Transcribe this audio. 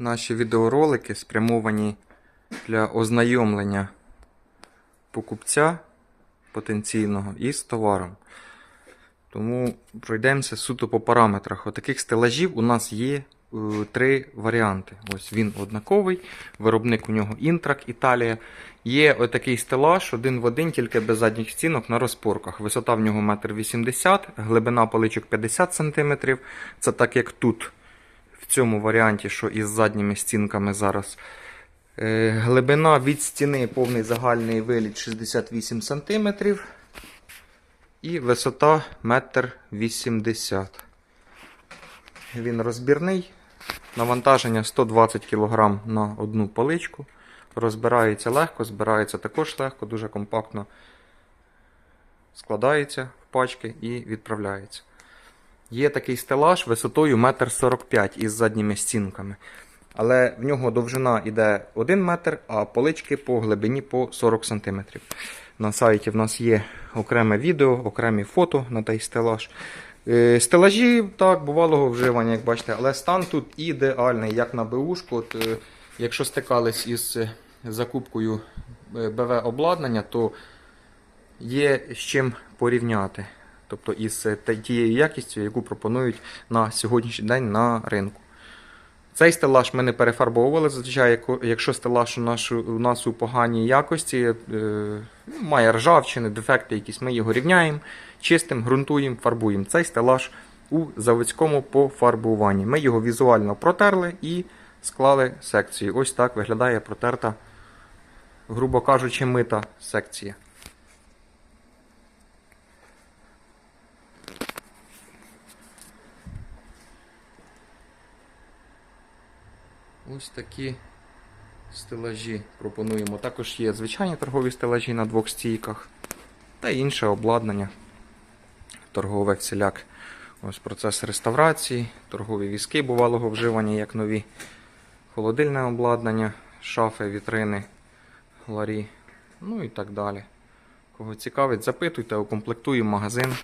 Наші відеоролики спрямовані для ознайомлення покупця потенційного із товаром. Тому пройдемося суто по параметрах. Отаких стелажів у нас є е, три варіанти. Ось він однаковий, виробник у нього Інтрак, Італія. Є отакий стелаж, один в один, тільки без задніх стінок на розпорках. Висота в нього 1,80 м, глибина поличок 50 см. Це так як тут, цьому варіанті, що із задніми стінками зараз. Е, Глибина від стіни повний загальний виліт 68 см. І висота 1,80 м. Він розбірний. Навантаження 120 кг на одну поличку. Розбирається легко, збирається також легко, дуже компактно складається в пачки і відправляється. Є такий стелаж висотою 1,45 м із задніми стінками. Але в нього довжина йде 1 метр, а полички по глибині по 40 см. На сайті в нас є окреме відео, окремі фото на той стелаж. Е, Стелажі, так, бувалого вживання, як бачите, але стан тут ідеальний, як на БУшку. От, е, якщо стикались із е, закупкою е, БВ обладнання, то є з чим порівняти. Тобто із е, тією якістю, яку пропонують на сьогоднішній день на ринку. Цей стелаж ми не перефарбовували. Зазвичай, якщо стелаж у нас, у нас у поганій якості, е, ну, має ржавчини, дефекти якісь, ми його рівняємо, чистимо, ґрунтуємо, фарбуємо. Цей стелаж у заводському пофарбуванні. Ми його візуально протерли і склали секцію. Ось так виглядає протерта, грубо кажучи, мита секція. Ось такі стелажі пропонуємо. Також є звичайні торгові стелажі на двох стійках та інше обладнання. Торгове всіляк. Ось процес реставрації, торгові візки бувалого вживання, як нові, холодильне обладнання, шафи, вітрини, ларі, ну і так далі. Кого цікавить, запитуйте, укомплектуємо магазин.